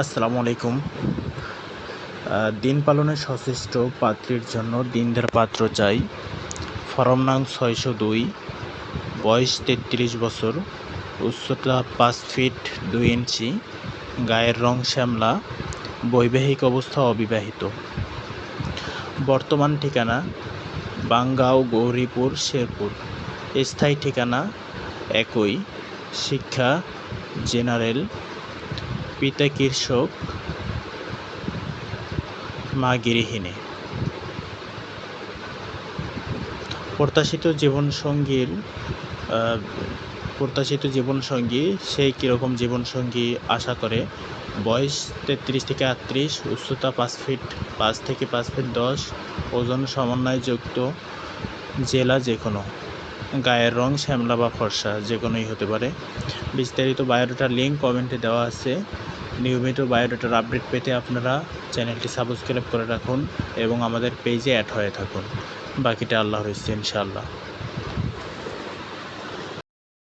আসসালামু আলাইকুম। দিন পালনের সচেষ্ট পাত্রীর জন্য দিনদার পাত্র চাই। ফরম নং ছয়শো দুই, বয়স তেত্রিশ বছর, উচ্চতা পাঁচ ফিট দুই ইঞ্চি, গায়ের রং শ্যামলা, বৈবাহিক অবস্থা অবিবাহিত। বর্তমান ঠিকানা বাঙ্গাও গৌরীপুর, শেরপুর। স্থায়ী ঠিকানা একই, শিক্ষা জেনারেল পিতা কৃষক, মা গৃহিণী। প্রত্যাশিত জীবনসঙ্গীর প্রত্যাশিত জীবনসঙ্গী সেই কীরকম জীবনসঙ্গী আশা করে? বয়স তেত্রিশ থেকে আটত্রিশ, উচ্চতা পাঁচ ফিট পাঁচ থেকে পাঁচ ফিট দশ, ওজন সমন্বয়যুক্ত, জেলা যে কোনো গায়ের রং শ্যামলা বা ফর্সা, যে কোনোই হতে পারে। বিস্তারিত বায়োডাটার লিঙ্ক কমেন্টে দেওয়া আছে। নিয়মিত বায়োডাটার আপডেট পেতে আপনারা চ্যানেলটি সাবস্ক্রাইব করে রাখুন এবং আমাদের পেজে অ্যাড হয়ে থাকুন। বাকিটা আল্লাহ ইচ্ছে ইনশাআল্লাহ।